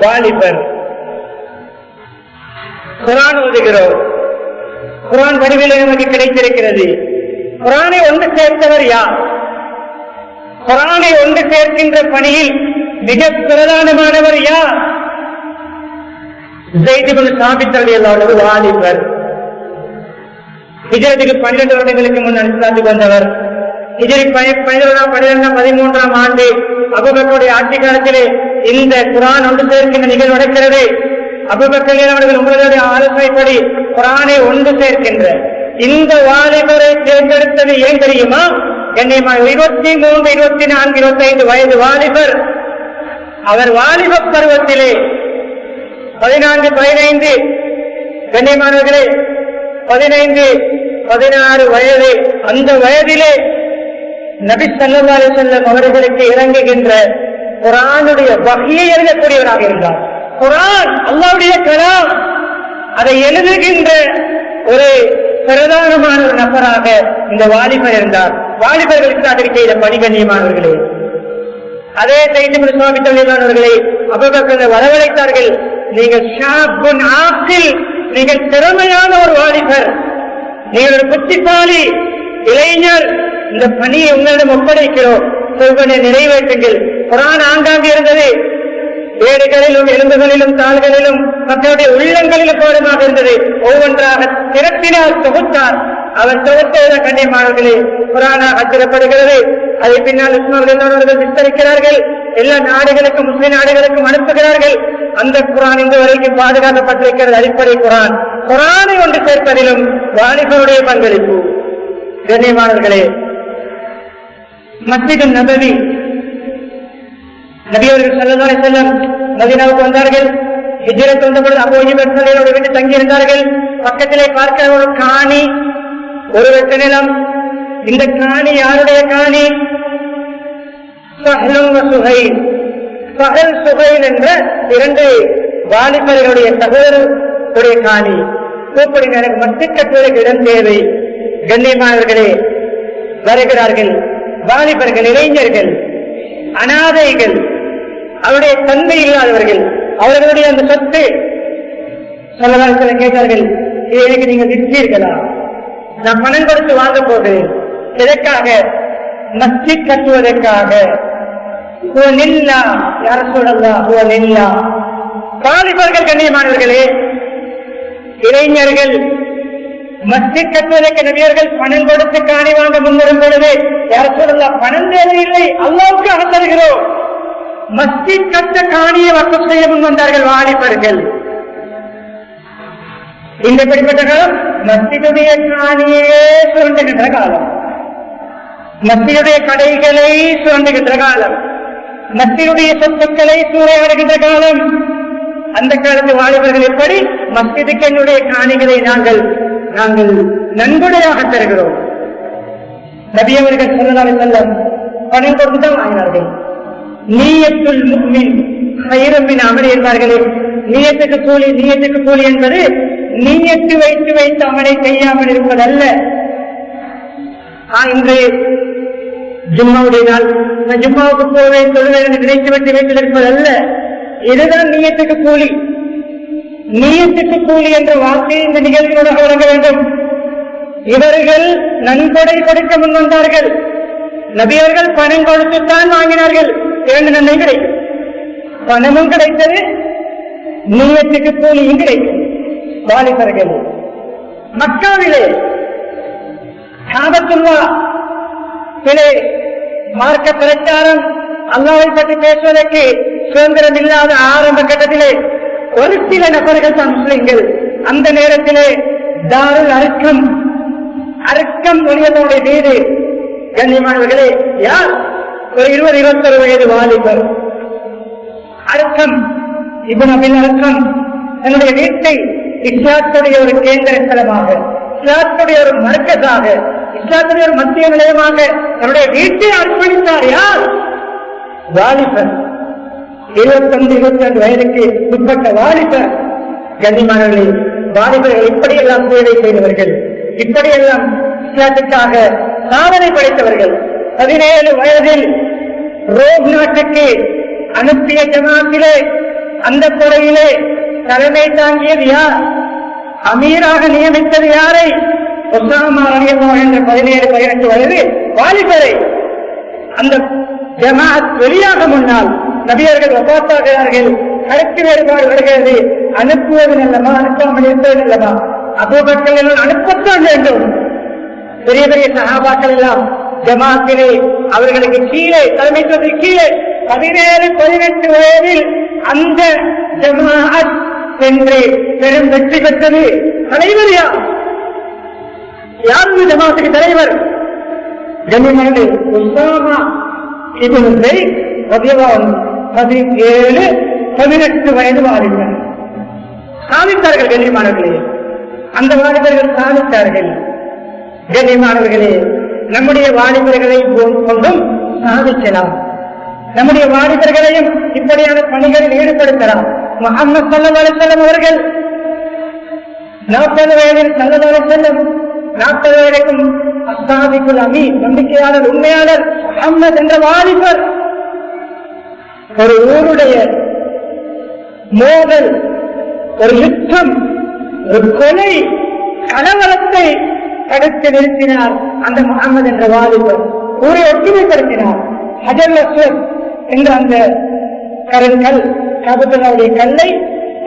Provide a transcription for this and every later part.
வாலிபர் குரான் ஓதுகிறோம். குரான் வடிவிலே நமக்கு கிடைத்திருக்கிறது. குரானை ஒன்று சேர்த்தவர் யார்? குரானை ஒன்று சேர்க்கின்ற பணியில் மிக பிரதானமானவர் யார்? ஜெய்திபுல் வாலிபர். ஹிஜரத்துக்கு பன்னிரண்டு வருடங்களுக்கு முன் அனுப்பி வந்தவர் இதில் பதினொன்றாம் பன்னிரெண்டாம் பதிமூன்றாம் ஆண்டு அபுபக்கருடைய ஆட்சி காலத்திலே இந்த குரான் ஒன்று சேர்க்கின்ற நிகழ்வு நடக்கிறது. அபுபக்கர் அவர்கள் உங்களுடைய ஆலோசனைப்படி குரானை ஒன்று சேர்க்கின்ற இந்த வாலிபரை தேர்ந்தெடுத்தது ஏன் தெரியுமா? கண்ணியமா இருபத்தி மூன்று இருபத்தி நான்கு இருபத்தி ஐந்து வயது வாலிபர். அவர் வாலிப பருவத்திலே பதினான்கு பதினைந்து கண்ணியமானவர்களே பதினைந்து பதினாறு வயது அந்த வயதிலே நபி சல்லா செல்லம் அவர்களுக்கு இறங்குகின்ற குரானுடைய வகையை எழுதக்கூடியவராக இருந்தார். குரான் அல்லாவுடைய கலாம். அதை எழுதுகின்ற ஒரு பிரதானமான ஒரு நபராக இந்த வாலிபர் இருந்தார். வாலிபர்களுக்கு அதற்கு செய்த பணிகண்ணியமானவர்களே. அதே செய்தி சுவாமி தொழிலாளர்களை அபுபக்கர் வரவழைத்தார்கள். நீங்கள் ஷாப்புன் ஆப்பில் நீங்கள் திறமையான ஒரு வாலிபர். நீங்கள் ஒரு புத்திசாலி. இளைஞர் இந்த பணியை உங்களிடம் ஒப்படைக்கிறோம். சொல்வனை நிறைவேற்றுங்கள். குரான் ஆங்காங்கு இருந்தது. ஏடுகளிலும் எலும்புகளிலும் தாள்களிலும் மக்களுடைய உள்ளங்களிலும் போடுமாக இருந்தது. ஒவ்வொன்றாக திரட்டினார் தொகுத்தார். அவர் தொகுத்த கண்ணியமானவர்களே குரானாக அச்சிடப்படுகிறது அதை பின்னால் இஸ்லாமியர்கள் விஸ்தரிக்கிறார்கள். எல்லா நாடுகளுக்கும் முஸ்லிம் நாடுகளுக்கும் அனுப்புகிறார்கள். அந்த குரான் இந்த வரைக்கும் பாதுகாக்கப்பட்டிருக்கிறது. அடிப்படை குரான். குரானை ஒன்று சேர்ப்பதிலும் வாலிபருடைய பங்களிப்பு. கண்ணியமானவர்களே மஸ்ஜிது நபவி நபியவர்கள் செல்லதாரை செல்லம் மதினாவுக்கு வந்தார்கள். ஹிஜரத் வந்தபொழுது அபோஜிபர்களோட வீட்டு தங்கியிருந்தார்கள். பக்கத்திலே பார்க்க ஒரு காணி ஒரு வெட்ட நிலம். இந்த காணி யாருடைய காணி? சுகை பகல் சஹல். சுகைல் என்ற இரண்டு வாலிபர்களுடைய சகோதரருடைய காணி. கூப்பிடுங்க எனக்கு மஸ்ஜித் கட்டுவதற்கு இடம் தேவை. கண்ணியமானவர்களே வருகிறார்கள் வாலிபர்கள் இளைஞர்கள் அனாதைகள் அவருடைய தந்தை இல்லாதவர்கள் அவர்களுடைய அந்த சொத்து சொல்லலாம் கேட்டார்கள் இதை எனக்கு நீங்கள் விற்றீர்களா நான் பணம் கொடுத்து வாங்க போகிறேன். எதற்காக? மஸ்ஜித் கட்டுவதற்காக. நில்லா யார சொல்லலாம் நில்லா. வாலிபர்கள் கண்ணியமானவர்களே இளைஞர்கள் மஸ்ஜித் கட்டுவதற்கு நபியர்கள் பணம் கொடுத்து காணி வாங்க முன்வரும் பொழுது யார் சொல்லலாம் பணம் தேவையில்லை அல்லாவுக்கு அகத்தருகிறோம் மஸ்ஜித் கட்ட காணியை வக்கம் செய்ய முன் வந்தார்கள் வாலிபர்கள். இந்த பிடிப்பட்ட காலம் மஸ்ஜிதுடைய காணியே சுரண்டுகின்ற காலம். மத்தியுடைய கடைகளை சுரண்டுகின்ற காலம். மத்தியுடைய சொத்துக்களை சூறையாடுகின்ற காலம். அந்த காலத்து வாலிபர்கள் எப்படி? மஸ்ஜிதுக்கு என்னுடைய காணிகளை நாங்கள் நாங்கள் நன்கொடையாக தருகிறோம். நபியவர்கள் சொல்லலாம் செல்லம் பணம் கொடுத்துதான் வாங்கினார்கள் நீயத்துள் முக்மின் கைரம்பின் அமர் என்பார்களே. நீயத்துக்கு கூலி நீயத்துக்கு கூலி என்பது நீயத்து வைத்து வைத்து அவனை செய்யாமல் இருப்பதல்ல. இன்று ஜும்மாவுடைய நாள். நான் ஜும்மாவுக்கு போவேன் தொழுவேன் என்று நினைத்து விட்டு வைத்திருப்பதல்ல இதுதான் நீயத்துக்கு கூலி நீயத்துக்கு கூலி என்ற வார்த்தையை இந்த நிகழ்ச்சியோட வழங்க வேண்டும். இவர்கள் நன்கொடை கொடுக்க முன் வந்தார்கள். நபியர்கள் பணம் கொடுத்துத்தான் வாங்கினார்கள். இரண்டு நன்மை கிடைக்கும் பணமும் கிடைத்தது நீயத்துக்கு கூலியும் கிடைக்கும் வாலிபர்கள் மக்காவிலே சாபத்துல்லா சிலே மார்க்க பிரச்சாரம் அல்லாவை பற்றி பேசுவதற்கு சுதந்திரம் இல்லாத ஆரம்ப கட்டத்திலே ஒரு சில நபர்கள் தான் முஸ்லிம்கள் அந்த நேரத்திலே தாருல் அறுக்கம் அறுக்கம் ஒளியதனுடைய வீடு. கண்ணியமானவர்களே யார்? ஒரு இருபது இருபத்தொரு வயது வாலிபர். அறுக்கம் இவன் அபின் அருக்கம் தன்னுடைய வீட்டை இஸ்லாத்துடைய ஒரு கேந்திர ஸ்தலமாக இஸ்லாத்துடைய ஒரு மர்க்கஸாக இஸ்லாத்துடைய ஒரு மத்திய நிலையமாக தன்னுடைய வீட்டை அர்ப்பணித்தார். யார்? வாலிபர். இருபத்தொன்று இருபத்தி ரெண்டு வயதுக்கு உட்பட்ட வாலிப கண்ணியமானவர்களே வாலிபர்கள் இப்படியெல்லாம் சேவை செய்தவர்கள் இப்படியெல்லாம் இஸ்லாத்துக்காக சாதனை படைத்தவர்கள். பதினேழு வயதில் ரோம் நாட்டுக்கு அனுப்பிய ஜமாத்திலே அந்த துறையிலே தலைமை தாங்கியது யார்? அமீராக நியமித்தது யாரை? ஒசாமா ரலியல்லாஹு என்ற பதினேழு பதினெட்டு வயது வாலிபரை. அந்த ஜமாத் வெளியாக முன்னால் நபியர்கள் வபாத்தாகிறார்கள் கருத்து வேறுபாடு வருகிறது அனுப்புவது நல்லமா அனுப்பாமல் இருப்பது நல்லமா அபூபக்கர் எல்லாம் அனுப்பத்தான் வேண்டும். பெரிய பெரிய சகாபாக்கள் எல்லாம் ஜமாத்திலே அவர்களுக்கு கீழே தலைமைத்துவத்துக்கு கீழே பதினேழு பதினெட்டு வயதில் அந்த ஜமாத் என்று பெரும் வெற்றி பெற்றது. தலைவர் யார்? யார் இந்த ஜமாத்துக்கு தலைவர்? கண்ணியமானது உசாமா இது ஸைத் ரலியல்லாஹு பதினேழு பதினெட்டு வயது வாலிபர் சாதித்தார்கள் மாணவர்களே அந்த வாலிபர்கள் சாதித்தார்கள் மாணவர்களே நம்முடைய வாலிபர்களை கொண்டும் சாதிக்கலாம். நம்முடைய வாலிபர்களையும் இப்படியான பணிகளில் ஈடுபடுத்தலாம். முகமது சல்லல்லாஹு அலைஹி அவர்கள் நாற்பது வயதில் சல்லல்லாஹு செல்லும் நாற்பது வயதுக்கும் அசாதிக்குள் அமி நம்பிக்கையாளர் உண்மையாளர் முகம்மது என்ற வாலிபர் ஒரு ஊருடைய மோதல் ஒரு யுத்தம் ஒரு கொலை கலவரத்தை தடுத்து நிறுத்தினார் அந்த முகமது என்ற வாலிபர். ஊரை ஒற்றுமைப்படுத்தினார். ஹஜர் என்ற அந்த கருங்கல் கபுத்தனுடைய கல்லை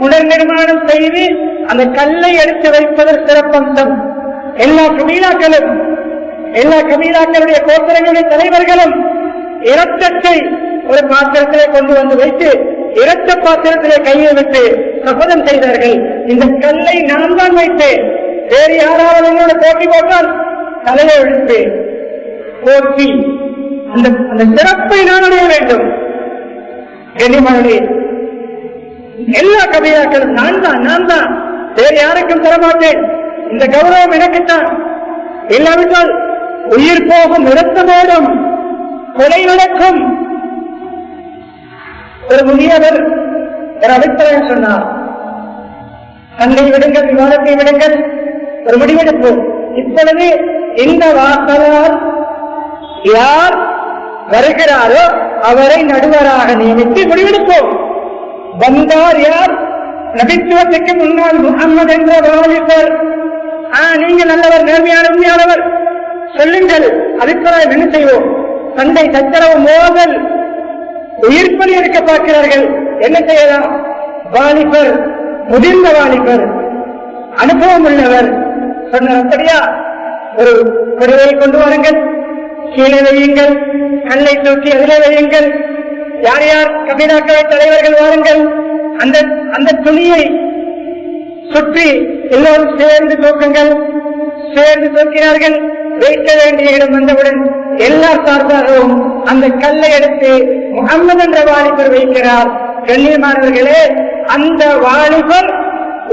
புனர் நிர்மாணம் செய்து அந்த கல்லை எடுத்து வைப்பதற்கு சிறப்பம்சம். எல்லா கபீலாக்களும் எல்லா கபீலாக்களுடைய கோத்திரங்களுடைய தலைவர்களும் இரத்தத்தை ஒரு பாத்திரத்திலே கொண்டு வந்து வைத்து இரத்த பாத்திரத்திலே கையை விட்டு சபதம் செய்தார்கள். இந்த கல்லை நான் தான் வைத்தேன். வேறு யாராவது என்னோட போட்டி போட்டால் தலையை விழுத்து போட்டி அந்த அந்த சிறப்பை நான் அடைய வேண்டும். கண்ணியமானே எல்லா கவியாக்களும் நான் தான் நான் தான். வேறு யாருக்கும் தரமாட்டேன். இந்த கௌரவம் எனக்குத்தான். இல்லாவிட்டால் உயிர் போகும் இரத்தமோடும் கொலை நடக்கும். ஒரு முதியவர் ஒரு அபிப்பிராயம் சொன்னார். தன்னை விடுங்கள் விவாதத்தை விடுங்கள் ஒரு முடிவெடுப்போம் இப்பொழுது இந்த வாசலால் யார் வருகிறாரோ அவரை நடுவராக நியமித்து முடிவெடுப்போம். வந்தார் யார்? நபித்துவத்துக்கு முன்னால் முகம்மது என்ற வாலிபர். ஆ நீங்க நல்லவர் நேர்மையான உண்மையானவர். சொல்லுங்கள் அபிப்பிராயம் என்ன செய்வோம்? சண்டை சச்சரவு மோதல். உயிர் பலி எடுக்க பார்க்கிறார்கள். என்ன செய்யலாம்? வாலிபர் முதிர்ந்த வாலிபர் அனுபவம் உள்ளவர் சொன்னார் அப்படியா? ஒரு குருவை கொண்டு வாருங்கள். கீழே வையுங்கள். கல்லை தூக்கி எதிரே வையுங்கள். யார் யார் கபிலாக்களை தலைவர்கள் வாருங்கள். அந்த அந்த துணியை சுற்றி எல்லோரும் சேர்ந்து தூக்குங்கள். சேர்ந்து தூக்கினார்கள். வைக்க வேண்டிய இடம் வந்தவுடன் எல்லா சார்பாகவும் அந்த கல்லை எடுத்து முகம்மது என்ற வாலிபர் வைக்கிறார். கண்ணியமானவர்களே அந்த வாலிபர்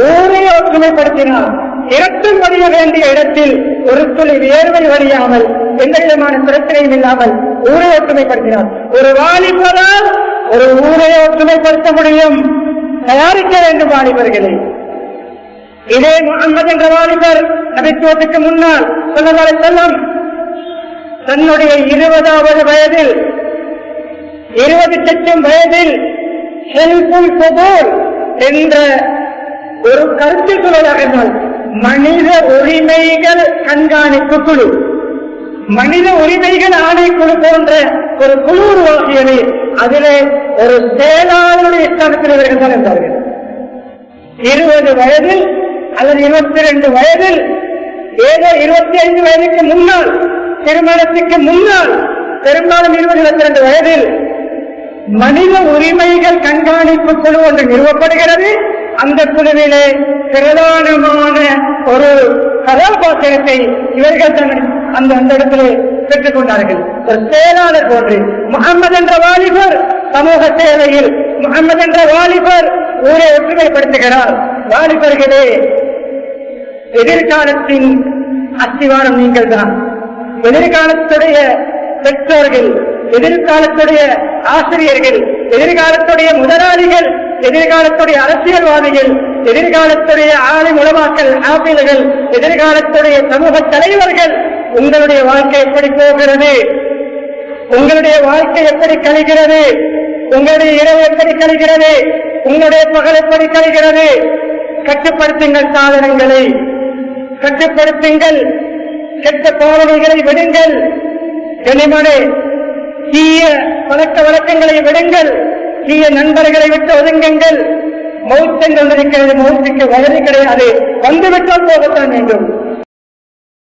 ஊரை ஒற்றுமைப்படுத்தினார். இரத்தம் வடிய வேண்டிய இடத்தில் ஒரு துளி வேர்வை வழியாமல் எந்த விதமான பிரச்சனையும் இல்லாமல் ஊரை ஒற்றுமைப்படுத்தினார். ஒரு வாலிபரால் ஒரு ஊரை ஒற்றுமைப்படுத்த முடியும். தயாரிக்க வேண்டும் வாலிபர்களை. இதே முகமது என்ற வாலிபர் நபித்துவத்துக்கு முன்னால் சொல்லவரை செல்லும் தன்னுடைய இருபதாவது வயதில் இருபது லட்சம் வயதில் ஹெல்புல் குபூர் என்ற ஒரு கருத்து சொல்வதாக மனித உரிமைகள் கண்காணிப்பு குழு. மனித உரிமைகள் ஆணைக்குழு போன்ற ஒரு குழு உருவாகியது அதிலே ஒரு செயலாளருடைய ஸ்தானத்தில் இவர்கள் தான் இருந்தார்கள் இருபது வயதில் அல்லது இருபத்தி ரெண்டு வயதில் ஏதோ இருபத்தி ஐந்து வயதுக்கு முன்னால் திருமணத்துக்கு முன்னால் பெரும்பாலும் இருபது இருபத்தி ரெண்டு வயதில் மனித உரிமைகள் கண்காணிப்பு குழு ஒன்று நிறுவப்படுகிறது. அந்த குழுவிலே பிரதானமான ஒரு கதாபாத்திரத்தை இவர்கள் தன் அந்த அந்த இடத்திலே பெற்றுக் கொண்டார்கள். ஒரு செயலாளர் போன்று முகமது என்ற வாலிபர் சமூக சேவையில் முகமது என்ற வாலிபர் ஊரை ஒற்றுமைப்படுத்துகிறார். வாலிபர்களே எதிர்காலத்தின் அஸ்திவாரம் நீங்கள் தான் எதிர்காலத்துடைய பெற்றோர்கள் எதிர்காலத்துடைய ஆசிரியர்கள் எதிர்காலத்துடைய முதலாளிகள் எதிர்காலத்துடைய அரசியல்வாதிகள் எதிர்காலத்துடைய ஆலை உலமாக்கல் ஆசிரியர்கள் எதிர்காலத்துடைய சமூக தலைவர்கள் உங்களுடைய வாழ்க்கை எப்படி போகிறது? உங்களுடைய வாழ்க்கை எப்படி கழிகிறது? உங்களுடைய இரவு எப்படி கழிகிறது? உங்களுடைய பகல் எப்படி கழிகிறது? கட்டுப்படுத்துங்கள் சாதனங்களை. கட்டுப்படுத்துங்கள். கெட்ட பாவனைகளை விடுங்கள். கனிமனே தீய பழக்க வழக்கங்களை விடுங்கள் தீய நண்பர்களை விட்டு ஒதுங்குங்கள். மௌத்தங்கள் இருக்கிறது மௌத்துக்கு வயது கிடையாது. வந்துவிட்டால் போகத்தான் வேண்டும்.